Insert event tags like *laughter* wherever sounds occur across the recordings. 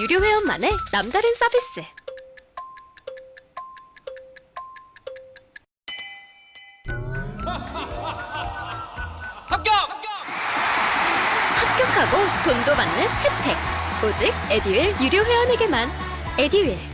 유료 회원만의 남다른 서비스. *laughs* 합격! 합격하고 돈도 받는 혜택. 오직 에듀윌 유료 회원에게만. 에듀윌.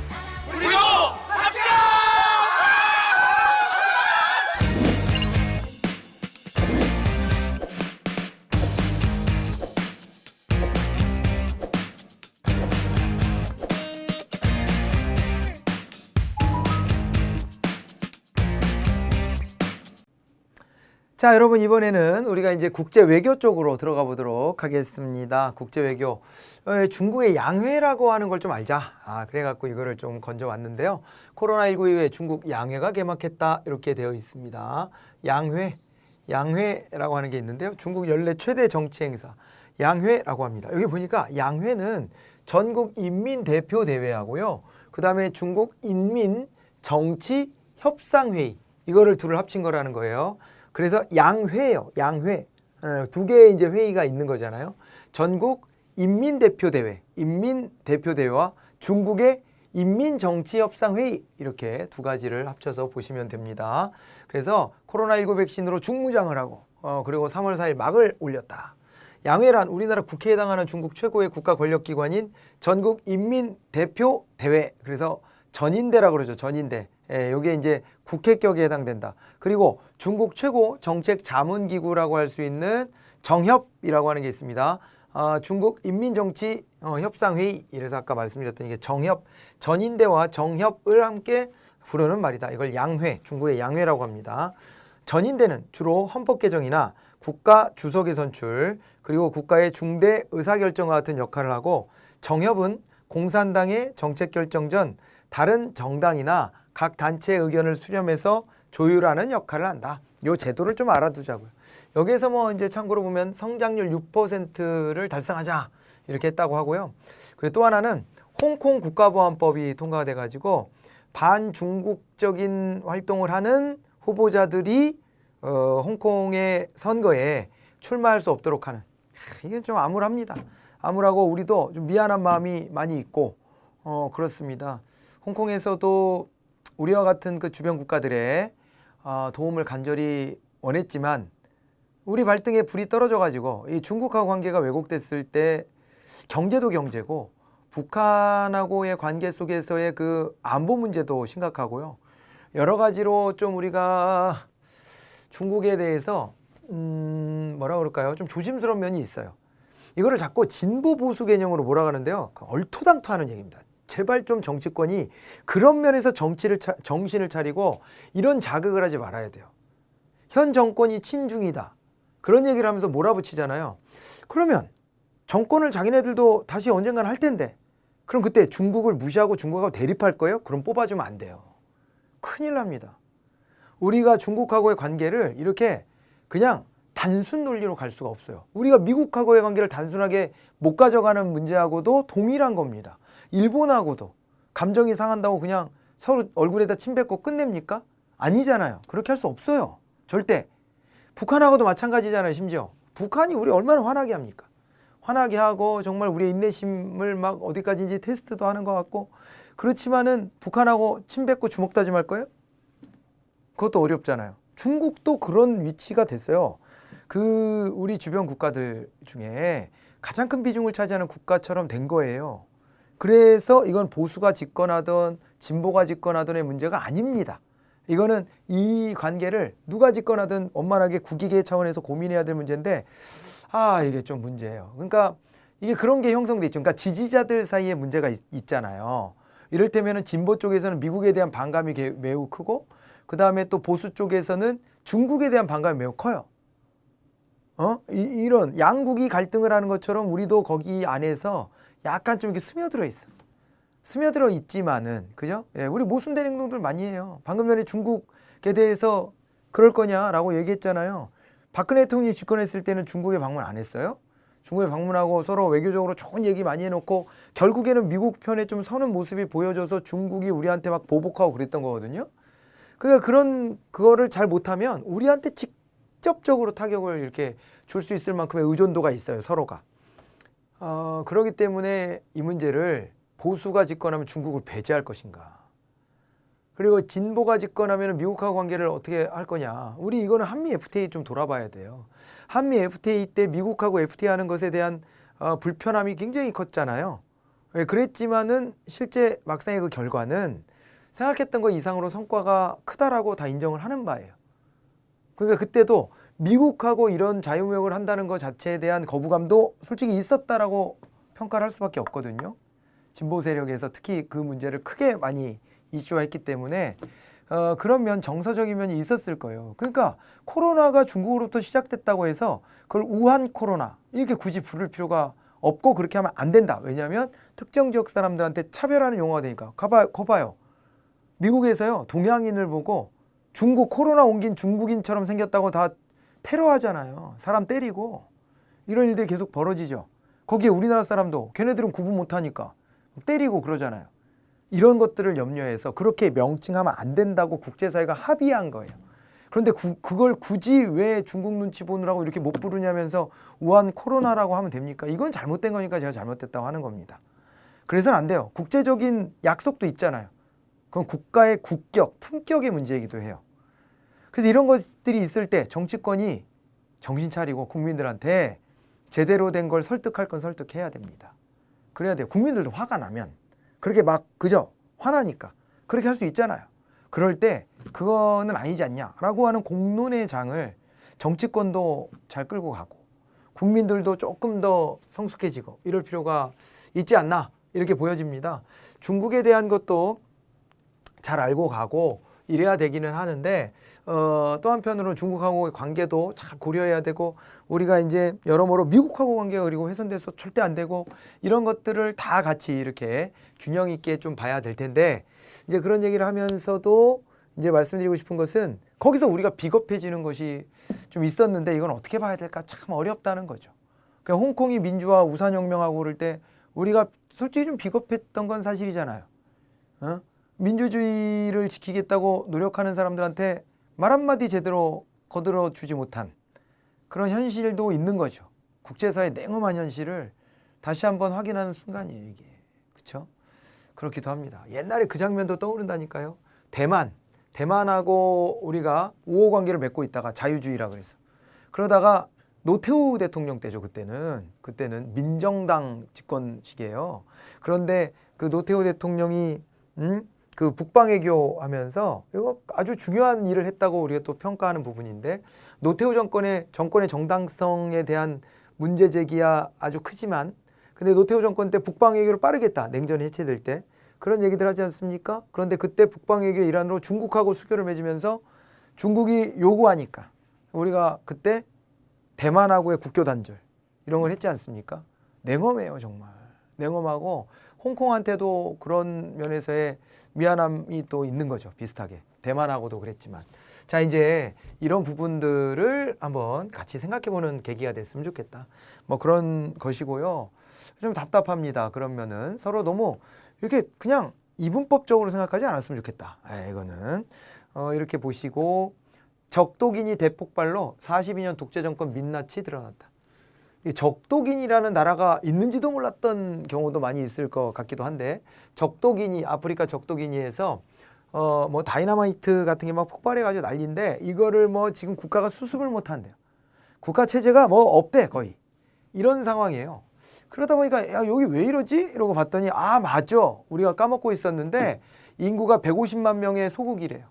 자, 여러분 이번에는 우리가 이제 국제 외교 쪽으로 들어가 보도록 하겠습니다. 국제 외교. 어, 중국의 양회라고 하는 걸 좀 알자. 아, 그래 갖고 이거를 좀 건져 왔는데요. 코로나19 이후에 중국 양회가 개막했다. 이렇게 되어 있습니다. 양회. 양회라고 하는 게 있는데요. 중국 연례 최대 정치 행사 양회라고 합니다. 여기 보니까 양회는 전국 인민 대표 대회하고요. 그다음에 중국 인민 정치 협상회의 이거를 둘을 합친 거라는 거예요. 그래서 양회예요. 양회. 어, 두 개의 이제 회의가 있는 거잖아요. 전국 인민 대표 대회, 인민 대표 대회와 중국의 인민 정치 협상 회의 이렇게 두 가지를 합쳐서 보시면 됩니다. 그래서 코로나19 백신으로 중무장을 하고 어, 그리고 3월 4일 막을 올렸다. 양회란 우리나라 국회에 해당하는 중국 최고의 국가 권력기관인 전국 인민 대표 대회. 그래서 전인대라고 그러죠. 전인대. 예, 요게 이제 국회격에 해당된다. 그리고 중국 최고 정책 자문 기구라고 할 수 있는 정협이라고 하는 게 있습니다. 아, 중국 인민정치 어, 협상회의 이래서 아까 말씀드렸던 이게 정협 전인대와 정협을 함께 부르는 말이다. 이걸 양회 중국의 양회라고 합니다. 전인대는 주로 헌법 개정이나 국가 주석의 선출 그리고 국가의 중대 의사결정과 같은 역할을 하고 정협은 공산당의 정책 결정 전 다른 정당이나 각 단체의 의견을 수렴해서 조율하는 역할을 한다. 요 제도를 좀 알아두자고요. 여기에서 뭐 이제 참고로 보면 성장률 6%를 달성하자 이렇게 했다고 하고요. 그리고 또 하나는 홍콩 국가보안법이 통과가 돼가지고 반중국적인 활동을 하는 후보자들이 어, 홍콩의 선거에 출마할 수 없도록 하는 하, 이게 좀 암울합니다. 암울하고 우리도 좀 미안한 마음이 많이 있고 어, 그렇습니다. 홍콩에서도 우리와 같은 그 주변 국가들의 어, 도움을 간절히 원했지만 우리 발등에 불이 떨어져 가지고 이 중국하고 관계가 왜곡됐을 때 경제도 경제고 북한하고의 관계 속에서의 그 안보 문제도 심각하고요. 여러 가지로 좀 우리가 중국에 대해서 음 뭐라 그럴까요? 좀 조심스러운 면이 있어요. 이거를 자꾸 진보 보수 개념으로 몰아가는데요. 그 얼토당토하는 얘기입니다. 제발 좀 정치권이 그런 면에서 정치를 차, 정신을 차리고 이런 자극을 하지 말아야 돼요. 현 정권이 친중이다. 그런 얘기를 하면서 몰아붙이잖아요. 그러면 정권을 자기네들도 다시 언젠간 할 텐데 그럼 그때 중국을 무시하고 중국하고 대립할 거예요? 그럼 뽑아주면 안 돼요. 큰일 납니다. 우리가 중국하고의 관계를 이렇게 그냥 단순 논리로 갈 수가 없어요. 우리가 미국하고의 관계를 단순하게 못 가져가는 문제하고도 동일한 겁니다. 일본하고도 감정이 상한다고 그냥 서로 얼굴에다 침 뱉고 끝냅니까? 아니잖아요. 그렇게 할 수 없어요. 절대. 북한하고도 마찬가지잖아요. 심지어. 북한이 우리 얼마나 화나게 합니까? 화나게 하고 정말 우리의 인내심을 막 어디까지인지 테스트도 하는 것 같고 그렇지만은 북한하고 침 뱉고 주먹 다짐할 거예요? 그것도 어렵잖아요. 중국도 그런 위치가 됐어요. 그 우리 주변 국가들 중에 가장 큰 비중을 차지하는 국가처럼 된 거예요. 그래서 이건 보수가 집권하던 진보가 집권하던의 문제가 아닙니다. 이거는 이 관계를 누가 집권하든 원만하게 국익의 차원에서 고민해야 될 문제인데 아 이게 좀 문제예요. 그러니까 이게 그런 게 형성돼 있죠. 그러니까 지지자들 사이에 문제가 있, 잖아요 이를테면은 진보 쪽에서는 미국에 대한 반감이 개- 매우 크고 그 다음에 또 보수 쪽에서는 중국에 대한 반감이 매우 커요. 어? 이, 이런 양국이 갈등을 하는 것처럼 우리도 거기 안에서 약간 좀 이렇게 스며들어 있어. 스며들어 있지만은 그죠? 예, 우리 모순된 행동들 많이 해요. 방금 전에 중국에 대해서 그럴 거냐라고 얘기했잖아요. 박근혜 대통령이 집권했을 때는 중국에 방문 안 했어요? 중국에 방문하고 서로 외교적으로 좋은 얘기 많이 해놓고 결국에는 미국 편에 좀 서는 모습이 보여져서 중국이 우리한테 막 보복하고 그랬던 거거든요. 그러니까 그런 그거를 잘 못하면 우리한테 직접적으로 타격을 이렇게 줄 수 있을 만큼의 의존도가 있어요 서로가. 어, 그렇기 때문에 이 문제를 보수가 집권하면 중국을 배제할 것인가. 그리고 진보가 집권하면 미국하고 관계를 어떻게 할 거냐. 우리 이거는 한미 FTA 좀 돌아봐야 돼요. 한미 FTA 때 미국하고 FTA 하는 것에 대한 어, 불편함이 굉장히 컸잖아요. 예, 그랬지만은 실제 막상의 그 결과는 생각했던 것 이상으로 성과가 크다라고 다 인정을 하는 바예요. 그러니까 그때도 미국하고 이런 자유무역을 한다는 것 자체에 대한 거부감도 솔직히 있었다라고 평가를 할 수밖에 없거든요. 진보 세력에서 특히 그 문제를 크게 많이 이슈화했기 때문에 어, 그런 면 정서적인 면이 있었을 거예요. 그러니까 코로나가 중국으로부터 시작됐다고 해서 그걸 우한 코로나 이렇게 굳이 부를 필요가 없고 그렇게 하면 안 된다. 왜냐하면 특정 지역 사람들한테 차별하는 용어가 되니까. 가봐, 거봐요. 미국에서요 동양인을 보고 중국 코로나 옮긴 중국인처럼 생겼다고 다 테러하잖아요. 사람 때리고 이런 일들이 계속 벌어지죠. 거기에 우리나라 사람도 걔네들은 구분 못하니까 때리고 그러잖아요. 이런 것들을 염려해서 그렇게 명칭하면 안 된다고 국제사회가 합의한 거예요. 그런데 구- 그걸 굳이 왜 중국 눈치 보느라고 이렇게 못 부르냐면서 우한 코로나라고 하면 됩니까? 이건 잘못된 거니까 제가 잘못됐다고 하는 겁니다. 그래서는 안 돼요. 국제적인 약속도 있잖아요. 그건 국가의 국격, 품격의 문제이기도 해요. 그래서 이런 것들이 있을 때 정치권이 정신 차리고 국민들한테 제대로 된 걸 설득할 건 설득해야 됩니다. 그래야 돼요. 국민들도 화가 나면 그렇게 막 그죠? 화나니까 그렇게 할 수 있잖아요. 그럴 때 그거는 아니지 않냐라고 하는 공론의 장을 정치권도 잘 끌고 가고 국민들도 조금 더 성숙해지고 이럴 필요가 있지 않나 이렇게 보여집니다. 중국에 대한 것도 잘 알고 가고 이래야 되기는 하는데 어, 또 한편으로는 중국하고의 관계도 잘 고려해야 되고 우리가 이제 여러모로 미국하고 관계가 그리고 훼손돼서 절대 안 되고 이런 것들을 다 같이 이렇게 균형 있게 좀 봐야 될 텐데 이제 그런 얘기를 하면서도 이제 말씀드리고 싶은 것은 거기서 우리가 비겁해지는 것이 좀 있었는데 이건 어떻게 봐야 될까 참 어렵다는 거죠. 그러니까 홍콩이 민주화 우산혁명하고 그럴 때 우리가 솔직히 좀 비겁했던 건 사실이잖아요. 어? 민주주의를 지키겠다고 노력하는 사람들한테 말 한마디 제대로 거들어 주지 못한 그런 현실도 있는 거죠. 국제사회 냉엄한 현실을 다시 한번 확인하는 순간이에요, 이게. 그렇죠? 그렇기도 합니다. 옛날에 그 장면도 떠오른다니까요. 대만, 대만하고 우리가 우호 관계를 맺고 있다가 자유주의라 그래서 그러다가 노태우 대통령 때죠 그때는 그때는 민정당 집권 시기예요. 그런데 그 노태우 대통령이 음? 그 북방외교 하면서 이거 아주 중요한 일을 했다고 우리가 또 평가하는 부분인데 노태우 정권의 정권의 정당성에 대한 문제 제기야 아주 크지만 근데 노태우 정권 때 북방외교를 빠르겠다 냉전이 해체될 때 그런 얘기들 하지 않습니까? 그런데 그때 북방외교 일환으로 중국하고 수교를 맺으면서 중국이 요구하니까 우리가 그때 대만하고의 국교 단절 이런 걸 했지 않습니까? 냉엄해요 정말 냉엄하고 홍콩한테도 그런 면에서의 미안함이 또 있는 거죠 비슷하게. 대만하고도 그랬지만. 자 이제 이런 부분들을 한번 같이 생각해 보는 계기가 됐으면 좋겠다. 뭐 그런 것이고요. 좀 답답합니다 그러면은. 서로 너무 이렇게 그냥 이분법적으로 생각하지 않았으면 좋겠다. 아, 이거는. 어, 이렇게 보시고 적독인이 대폭발로 42년 독재 정권 민낯이 드러났다. 이 적독인이라는 나라가 있는지도 몰랐던 경우도 많이 있을 것 같기도 한데 적독인이 아프리카 적독인이에서 어 뭐 다이나마이트 같은 게 막 폭발해 가지고 난리인데 이거를 뭐 지금 국가가 수습을 못 한대요. 국가 체제가 뭐 없대 거의 이런 상황이에요. 그러다 보니까 야 여기 왜 이러지? 이러고 봤더니 아 맞죠. 우리가 까먹고 있었는데 인구가 150만 명의 소국이래요.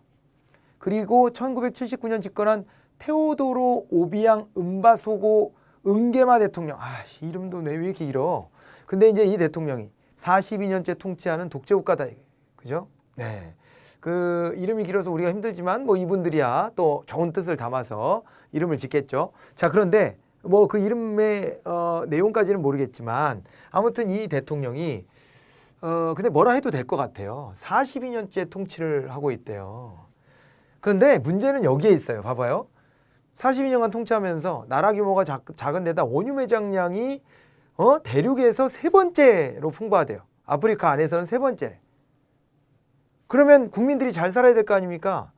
그리고 1979년 집권한 테오도로 오비앙 음바소고 은게마 대통령. 아, 씨, 이름도 왜 이렇게 길어? 근데 이제 이 대통령이 42년째 통치하는 독재 국가다. 이게. 그죠? 네. 그 이름이 길어서 우리가 힘들지만 뭐 이분들이야 또 좋은 뜻을 담아서 이름을 짓겠죠. 자, 그런데 뭐 그 이름의 어, 내용까지는 모르겠지만 아무튼 이 대통령이 어 근데 뭐라 해도 될 것 같아요. 42년째 통치를 하고 있대요. 그런데 문제는 여기에 있어요. 봐봐요. 42년간 통치하면서 나라 규모가 작, 작은 데다 원유 매장량이 어? 대륙에서 세 번째로 풍부하대요. 아프리카 안에서는 세 번째. 그러면 국민들이 잘 살아야 될 거 아닙니까?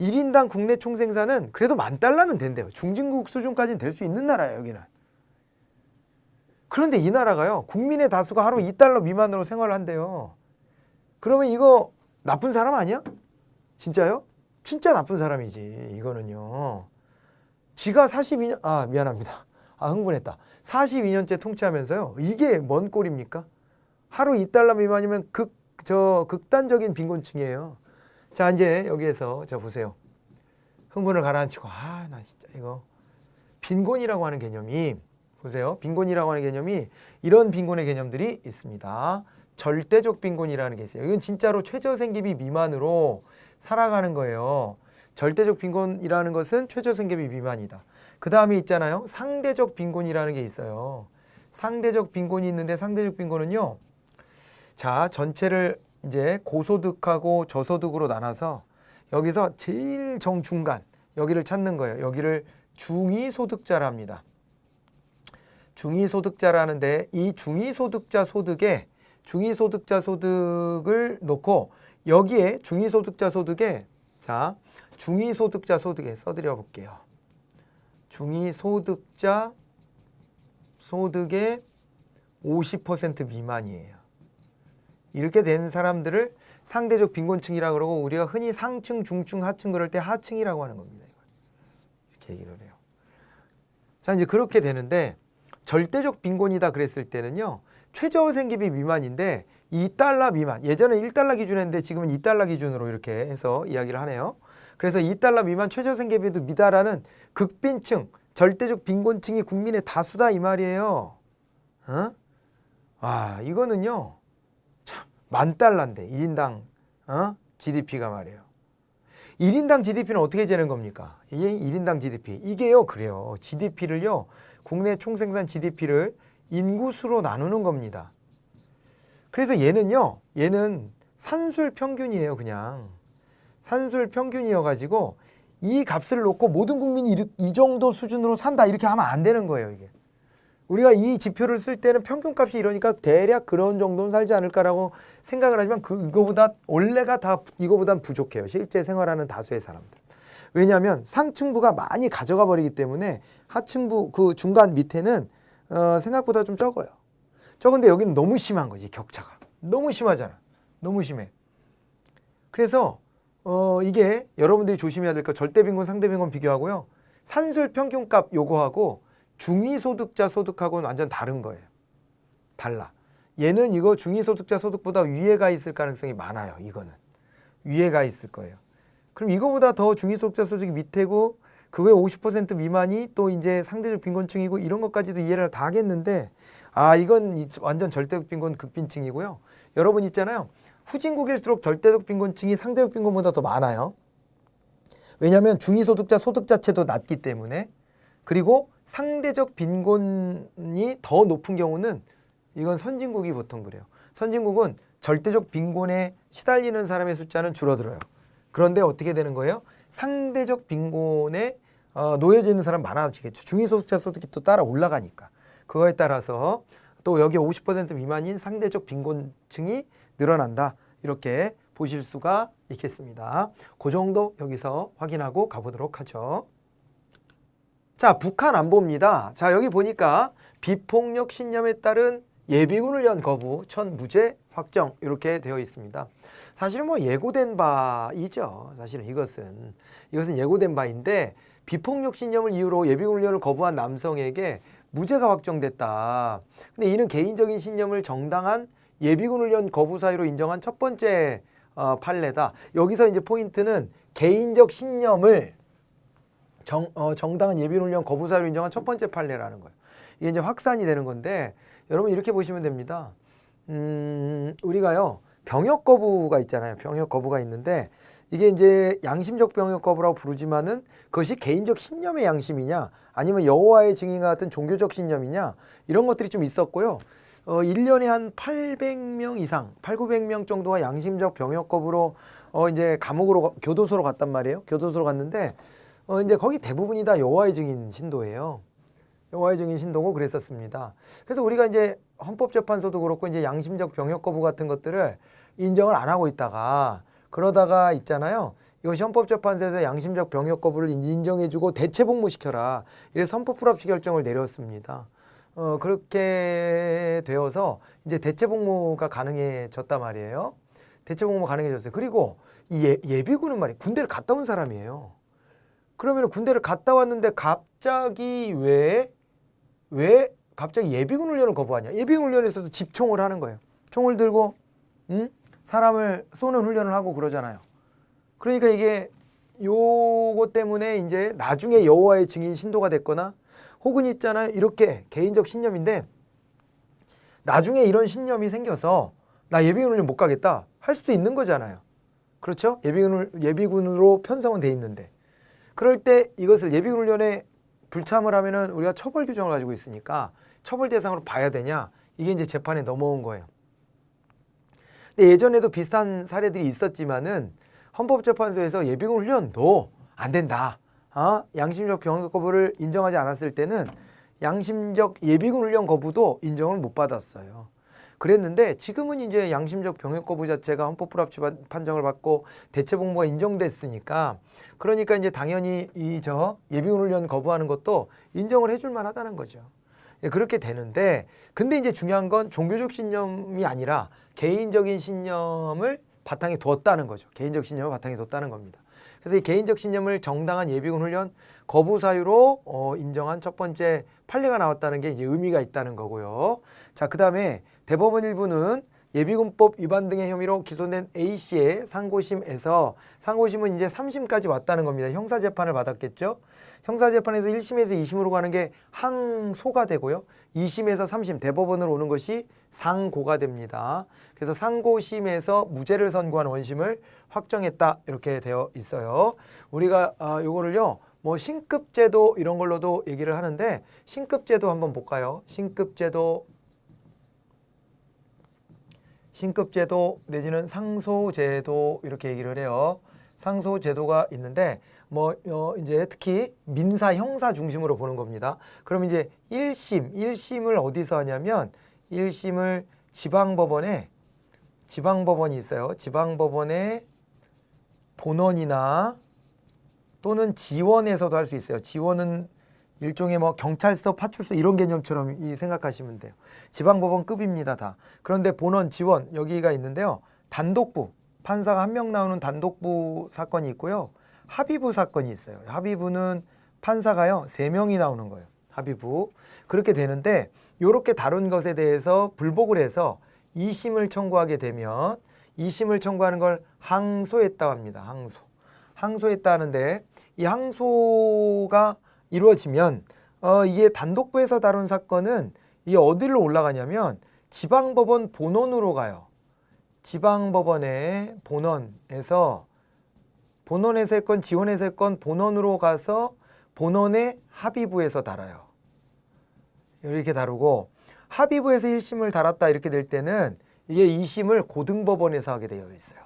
1인당 국내 총생산은 그래도 만 달러는 된대요. 중진국 수준까지는 될 수 있는 나라예요, 여기는. 그런데 이 나라가요. 국민의 다수가 하루 2달러 미만으로 생활을 한대요. 그러면 이거 나쁜 사람 아니야? 진짜요? 진짜 나쁜 사람이지. 이거는요. 지가 42년 아 미안합니다. 아 흥분했다. 42년째 통치하면서요. 이게 뭔 꼴입니까? 하루 2달러 미만이면 극 저 극단적인 빈곤층이에요. 자 이제 여기에서 저 보세요. 흥분을 가라앉히고 아 나 진짜 이거 빈곤이라고 하는 개념이 보세요. 빈곤이라고 하는 개념이 이런 빈곤의 개념들이 있습니다. 절대적 빈곤이라는 게 있어요. 이건 진짜로 최저생계비 미만으로 살아가는 거예요. 절대적 빈곤이라는 것은 최저생계비 미만이다. 그 다음에 있잖아요. 상대적 빈곤이라는 게 있어요. 상대적 빈곤이 있는데 상대적 빈곤은요. 자, 전체를 이제 고소득하고 저소득으로 나눠서 여기서 제일 정중간 여기를 찾는 거예요. 여기를 중위소득자라 합니다. 중위소득자라는데 이 중위소득자 소득에 중위소득자 소득을 놓고 여기에 중위소득자 소득에 자 중위소득자 소득에 써드려 볼게요. 중위소득자 소득의 50% 미만이에요. 이렇게 된 사람들을 상대적 빈곤층이라 그러고 우리가 흔히 상층, 중층, 하층 그럴 때 하층이라고 하는 겁니다. 이렇게 얘기를 해요. 자 이제 그렇게 되는데 절대적 빈곤이다 그랬을 때는요 최저생계비 미만인데 2달러 미만 예전에 1달러 기준이었는데 지금은 2달러 기준으로 이렇게 해서 이야기를 하네요. 그래서 2달러 미만 최저생계비도 미달하는 극빈층 절대적 빈곤층이 국민의 다수다 이 말이에요. 어? 아 이거는요 참 만 달러인데 1인당 어? GDP가 말이에요. 1인당 GDP는 어떻게 재는 겁니까? 이게 1인당 GDP. 이게요, 그래요. GDP를요, 국내 총생산 GDP를 인구수로 나누는 겁니다. 그래서 얘는요, 얘는 산술 평균이에요, 그냥. 산술 평균이어가지고 이 값을 놓고 모든 국민이 이- 이 정도 수준으로 산다, 이렇게 하면 안 되는 거예요, 이게. 우리가 이 지표를 쓸 때는 평균값이 이러니까 대략 그런 정도는 살지 않을까라고 생각을 하지만 그 이거보다 원래가 다 이거보단 부족해요. 실제 생활하는 다수의 사람들. 왜냐하면 상층부가 많이 가져가 버리기 때문에 하층부 그 중간 밑에는 어, 생각보다 좀 적어요. 적은데 여기는 너무 심한 거지 격차가 너무 심하잖아. 너무 심해. 그래서 어, 이게 여러분들이 조심해야 될 거 절대빈곤 상대빈곤 비교하고요. 산술 평균값 요거하고 중위소득자 소득하고는 완전 다른 거예요. 달라. 얘는 이거 중위소득자 소득보다 위에 가 있을 가능성이 많아요. 이거는 위에 가 있을 거예요. 그럼 이거보다 더 중위소득자 소득이 밑에고 그거의 50% 미만이 또 이제 상대적 빈곤층이고 이런 것까지도 이해를 다 하겠는데 아 이건 이- 완전 절대적 빈곤 극빈층이고요. 여러분 있잖아요. 후진국일수록 절대적 빈곤층이 상대적 빈곤보다 더 많아요. 왜냐하면 중위소득자 소득 자체도 낮기 때문에 그리고 상대적 빈곤이 더 높은 경우는 이건 선진국이 보통 그래요. 선진국은 절대적 빈곤에 시달리는 사람의 숫자는 줄어들어요. 그런데 어떻게 되는 거예요? 상대적 빈곤에 어, 놓여져 있는 사람 많아지겠죠. 중위소득자 소득이 또 따라 올라가니까. 그거에 따라서 또 여기 50% 미만인 상대적 빈곤층이 늘어난다. 이렇게 보실 수가 있겠습니다. 그 정도 여기서 확인하고 가보도록 하죠. 자, 북한 안보입니다. 자, 여기 보니까 비폭력 신념에 따른 예비군 훈련 거부, 천 무죄 확정 이렇게 되어 있습니다. 사실은 뭐 예고된 바이죠. 사실은 이것은 이것은 예고된 바인데 비폭력 신념을 이유로 예비군 훈련을 거부한 남성에게 무죄가 확정됐다. 근데 이는 개인적인 신념을 정당한 예비군 훈련 거부 사유로 인정한 첫 번째 어, 판례다. 여기서 이제 포인트는 개인적 신념을 정, 어, 정당한 예비훈련 거부 사유로 인정한 첫 번째 판례라는 거예요. 이게 이제 확산이 되는 건데 여러분 이렇게 보시면 됩니다. 음, 우리가요 병역 거부가 있잖아요. 병역 거부가 있는데 이게 이제 양심적 병역 거부라고 부르지만은 그것이 개인적 신념의 양심이냐 아니면 여호와의 증인과 같은 종교적 신념이냐 이런 것들이 좀 있었고요. 어, 1년에 한 800명 이상, 8, 900명 정도가 양심적 병역 거부로 어, 이제 감옥으로 가- 교도소로 갔단 말이에요. 교도소로 갔는데 어, 이제 거기 대부분이 다 여호와의 증인 신도예요. 여호와의 증인 신도고 그랬었습니다. 그래서 우리가 이제 헌법재판소도 그렇고 이제 양심적 병역 거부 같은 것들을 인정을 안 하고 있다가 그러다가 있잖아요. 이것이 헌법재판소에서 양심적 병역 거부를 인정해주고 대체 복무시켜라. 이래서 헌법 불합치 결정을 내렸습니다. 어, 그렇게 되어서 이제 대체 복무가 가능해졌단 말이에요. 대체 복무가 가능해졌어요. 그리고 이 예, 예비군은 말이 군대를 갔다 온 사람이에요. 그러면 군대를 갔다 왔는데 갑자기 왜, 왜 갑자기 예비군 훈련을 거부하냐? 예비군 훈련에서도 집총을 하는 거예요. 총을 들고, 응? 사람을 쏘는 훈련을 하고 그러잖아요. 그러니까 이게 요거 때문에 이제 나중에 여호와의 증인 신도가 됐거나 혹은 있잖아요. 이렇게 개인적 신념인데 나중에 이런 신념이 생겨서 나 예비군 훈련 못 가겠다 할 수도 있는 거잖아요. 그렇죠? 예비군을 예비군으로 편성은 돼 있는데 그럴 때 이것을 예비군 훈련에 불참을 하면은 우리가 처벌 규정을 가지고 있으니까 처벌 대상으로 봐야 되냐 이게 이제 재판에 넘어온 거예요. 근데 예전에도 비슷한 사례들이 있었지만은 헌법재판소에서 예비군 훈련도 안 된다. 어? 양심적 병역 거부를 인정하지 않았을 때는 양심적 예비군 훈련 거부도 인정을 못 받았어요. 그랬는데 지금은 이제 양심적 병역 거부 자체가 헌법 불합치 판- 판정을 받고 대체 복무가 인정됐으니까 그러니까 이제 당연히 이 저 예비군 훈련 거부하는 것도 인정을 해줄 만하다는 거죠. 예, 그렇게 되는데 근데 이제 중요한 건 종교적 신념이 아니라 개인적인 신념을 바탕에 두었다는 거죠. 개인적 신념을 바탕에 뒀다는 겁니다. 그래서 이 개인적 신념을 정당한 예비군 훈련 거부 사유로 어, 인정한 첫 번째 판례가 나왔다는 게 이제 의미가 있다는 거고요. 자, 그다음에 대법원 일부는 예비군법 위반 등의 혐의로 기소된 A 씨의 상고심에서 상고심은 이제 3심까지 왔다는 겁니다. 형사 재판을 받았겠죠. 형사 재판에서 1심에서 2심으로 가는 게 항소가 되고요. 2심에서 3심 대법원으로 오는 것이 상고가 됩니다. 그래서 상고심에서 무죄를 선고한 원심을 확정했다 이렇게 되어 있어요. 우리가 아, 요거를요. 뭐 신급제도 이런 걸로도 얘기를 하는데 신급제도 한번 볼까요? 신급제도 신급제도 내지는 상소제도 이렇게 얘기를 해요. 상소제도가 있는데 뭐 어, 이제 특히 민사 형사 중심으로 보는 겁니다. 그럼 이제 1심, 1심을 어디서 하냐면 1심을 지방법원에 지방법원이 있어요. 지방법원에 본원이나 또는 지원에서도 할 수 있어요. 지원은 일종의 뭐 경찰서, 파출소 이런 개념처럼 이 생각하시면 돼요. 지방법원급입니다, 다. 그런데 본원, 지원 여기가 있는데요. 단독부 판사가 한 명 나오는 단독부 사건이 있고요. 합의부 사건이 있어요. 합의부는 판사가요 세 명이 나오는 거예요. 합의부 그렇게 되는데 이렇게 다룬 것에 대해서 불복을 해서 2심을 청구하게 되면 2심을 청구하는 걸 항소했다고 합니다. 항소. 항소했다 하는데 이 항소가 이루어지면 어, 이게 단독부에서 다룬 사건은 이게 어디로 올라가냐면 지방법원 본원으로 가요. 지방법원의 본원에서 본원에서 했건 지원에서 했건 본원으로 가서 본원의 합의부에서 달아요. 이렇게 다루고 합의부에서 1심을 달았다 이렇게 될 때는 이게 2심을 고등법원에서 하게 되어 있어요.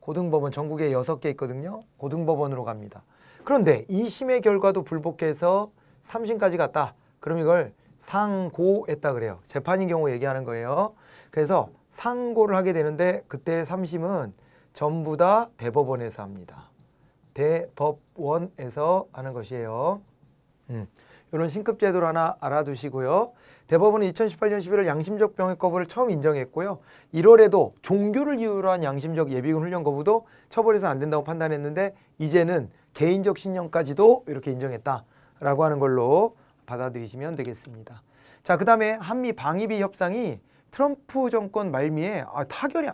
고등법원 전국에 6개 있거든요. 고등법원으로 갑니다. 그런데 2심의 결과도 불복해서 3심까지 갔다. 그럼 이걸 상고했다 그래요. 재판인 경우 얘기하는 거예요. 그래서 상고를 하게 되는데 그때 3심은 전부 다 대법원에서 합니다. 대법원에서 하는 것이에요. 음, 이런 신급 제도를 하나 알아두시고요. 대법원은 2018년 11월 양심적 병역 거부를 처음 인정했고요. 1월에도 종교를 이유로 한 양심적 예비군 훈련 거부도 처벌해서는 안 된다고 판단했는데 이제는 개인적 신념까지도 이렇게 인정했다라고 하는 걸로 받아들이시면 되겠습니다. 자, 그 다음에 한미 방위비 협상이 트럼프 정권 말미에 아, 타결이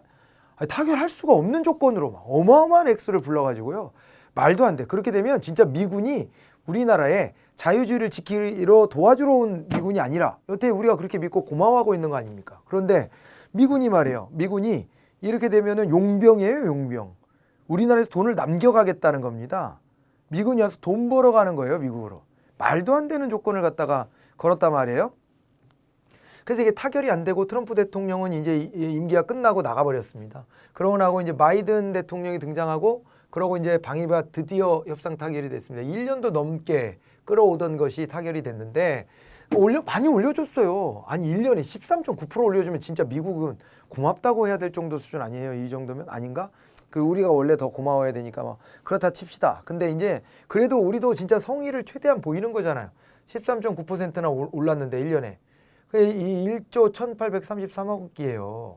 아, 타결할 수가 없는 조건으로 막 어마어마한 액수를 불러가지고요. 말도 안 돼. 그렇게 되면 진짜 미군이 우리나라에 자유주의를 지키러 도와주러 온 미군이 아니라 여태 우리가 그렇게 믿고 고마워하고 있는 거 아닙니까? 그런데 미군이 말이에요. 미군이 이렇게 되면은 용병이에요, 용병. 우리나라에서 돈을 남겨가겠다는 겁니다. 미군이 와서 돈 벌어가는 거예요, 미국으로. 말도 안 되는 조건을 갖다가 걸었단 말이에요. 그래서 이게 타결이 안 되고 트럼프 대통령은 이제 임기가 끝나고 나가버렸습니다. 그러고 나고 이제 바이든 대통령이 등장하고 그러고 이제 방위가 드디어 협상 타결이 됐습니다. 1년도 넘게 끌어오던 것이 타결이 됐는데 올려 많이 올려줬어요. 아니 1년에 13.9% 올려주면 진짜 미국은 고맙다고 해야 될 정도 수준 아니에요? 이 정도면 아닌가? 그 우리가 원래 더 고마워야 되니까 뭐 그렇다 칩시다. 근데 이제 그래도 우리도 진짜 성의를 최대한 보이는 거잖아요. 13.9%나 올랐는데 1년에. 이 1조 1,833억이에요.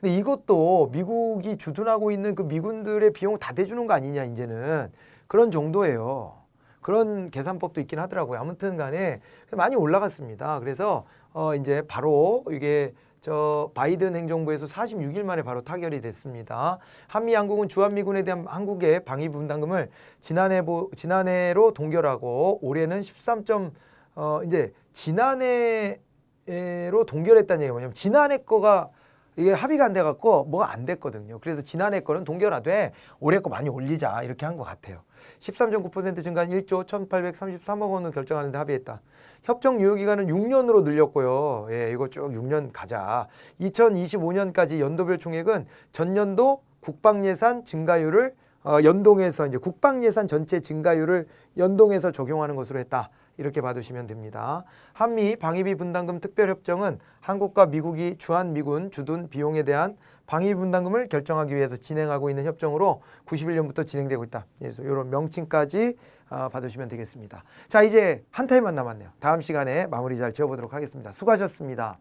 근데 이것도 미국이 주둔하고 있는 그 미군들의 비용 다 대주는 거 아니냐 이제는 그런 정도예요. 그런 계산법도 있긴 하더라고요. 아무튼 간에 많이 올라갔습니다. 그래서 어 이제 바로 이게 저 바이든 행정부에서 46일 만에 바로 타결이 됐습니다. 한미 양국은 주한미군에 대한 한국의 방위 분담금을 지난해 보, 지난해로 동결하고 올해는 13 점 어 이제 지난해 로 동결했다는 얘기가 뭐냐면 지난해 거가 이게 합의가 안 돼 갖고 뭐가 안 됐거든요. 그래서 지난해 거는 동결하되 올해 거 많이 올리자 이렇게 한 것 같아요. 13.9% 증가한 1조 1,833억 원을 결정하는데 합의했다. 협정 유효 기간은 6년으로 늘렸고요. 예, 이거 쭉 6년 가자. 2025년까지 연도별 총액은 전년도 국방 예산 증가율을 어, 연동해서 이제 국방 예산 전체 증가율을 연동해서 적용하는 것으로 했다. 이렇게 봐두시면 됩니다. 한미 방위비 분담금 특별협정은 한국과 미국이 주한 미군 주둔 비용에 대한 방위비 분담금을 결정하기 위해서 진행하고 있는 협정으로 91년부터 진행되고 있다. 그래서 이런 명칭까지 아, 받으시면 되겠습니다. 자 이제 한 타임만 남았네요. 다음 시간에 마무리 잘 지어보도록 하겠습니다. 수고하셨습니다.